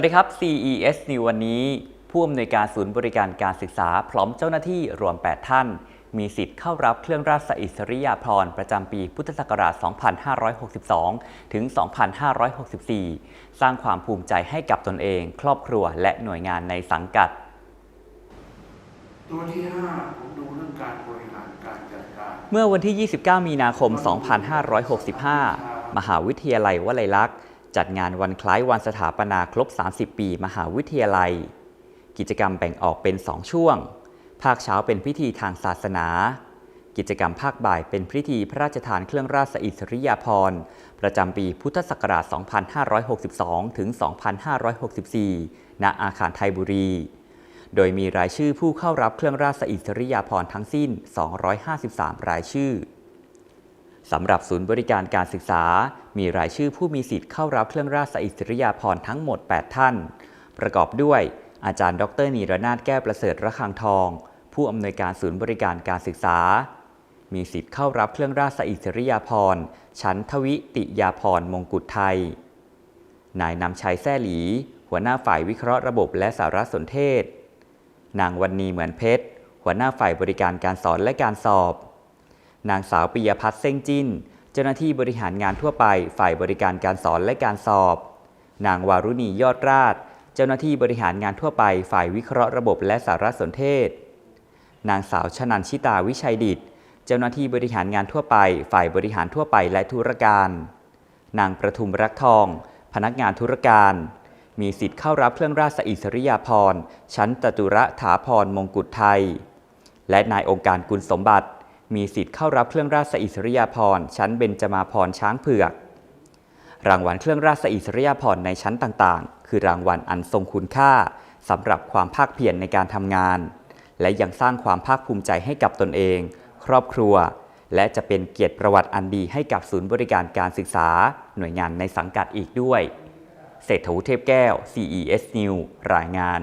วัสดีครับ CES New วันนี้ ผู้อำนวยการศูนย์บริการการศึกษา พร้อมเจ้าหน้าที่รวม 8 ท่าน มีสิทธิ์เข้ารับเครื่องราชอิสริยาภรณ์ประจำปีพุทธศักราช 2562 ถึง 2564 สร้างความภูมิใจให้กับตนเอง ครอบครัวและหน่วยงานในสังกัด ตัวที่ห้าผมดูเรื่องการบริหารการจัดการ เมื่อวันที่ 29 มีนาคม 2565 มหาวิทยาลัยวลัยลักษณ์ จัดงานวันคล้ายวันสถาปนาครบ 30 ปี มหาวิทยาลัย กิจกรรมแบ่งออกเป็น 2 ช่วง ภาคเช้าเป็นพิธีทางศาสนา กิจกรรมภาคบ่ายเป็นพิธีพระราชทานเครื่องราชอิสริยาภรณ์ประจำปีพุทธศักราช 2562 ถึง 2564 ณ อาคารไทยบุรี โดยมีรายชื่อผู้เข้ารับเครื่องราชอิสริยาภรณ์ทั้งสิ้น 253 รายชื่อ สำหรับศูนย์บริการการศึกษา มีรายชื่อผู้มีสิทธิ์เข้ารับเครื่องราชอิสริยาภรณ์ทั้งหมด 8 ท่าน ประกอบด้วยอาจารย์ดรนีรนาถแก้วประเสริฐระฆังทอง ผู้อำนวยการศูนย์บริการการศึกษา มีสิทธิ์เข้ารับเครื่องราชอิสริยาภรณ์ชั้นทวิติยาภรณ์มงกุฎไทย นายนำชัยแซ่หลี หัวหน้าฝ่ายวิเคราะห์ระบบและสารสนเทศ นางวันนีเหมือนเพชร หัวหน้าฝ่ายบริการการสอนและการสอบ นางสาวปิยพัฒน์เส้งจิ้น เจ้าหน้าที่บริหารงานทั่วไป ฝ่ายบริการการสอนและการสอบ นางวารุณียอดราช เจ้าหน้าที่บริหารงานทั่วไป ฝ่ายวิเคราะห์ระบบและสารสนเทศ นางสาวชนันชิตาวิชัยดิต เจ้าหน้าที่บริหารงานทั่วไป ฝ่ายบริหารทั่วไปและธุรการ นางประทุมรักทอง พนักงานธุรการ มีสิทธิ์เข้ารับเครื่องราชอิสริยาภรณ์ ชั้นจตุระถาพรมงกุฎไทย และนายองค์การกุลสมบัติ มีสิทธิ์เข้ารับเครื่องราชอิสริยาภรณ์ชั้นเบญจมาภรณ์ช้างเผือก รางวัลเครื่องราชอิสริยาภรณ์ในชั้นต่างๆ คือรางวัลอันทรงคุณค่าสำหรับความภาคเพียรในการทำงาน และยังสร้างความภาคภูมิใจให้กับตนเอง ครอบครัว และจะเป็นเกียรติประวัติอันดีให้กับศูนย์บริการการศึกษา หน่วยงานในสังกัดอีกด้วย เศรษฐวุฒิเทพแก้ว CES News รายงาน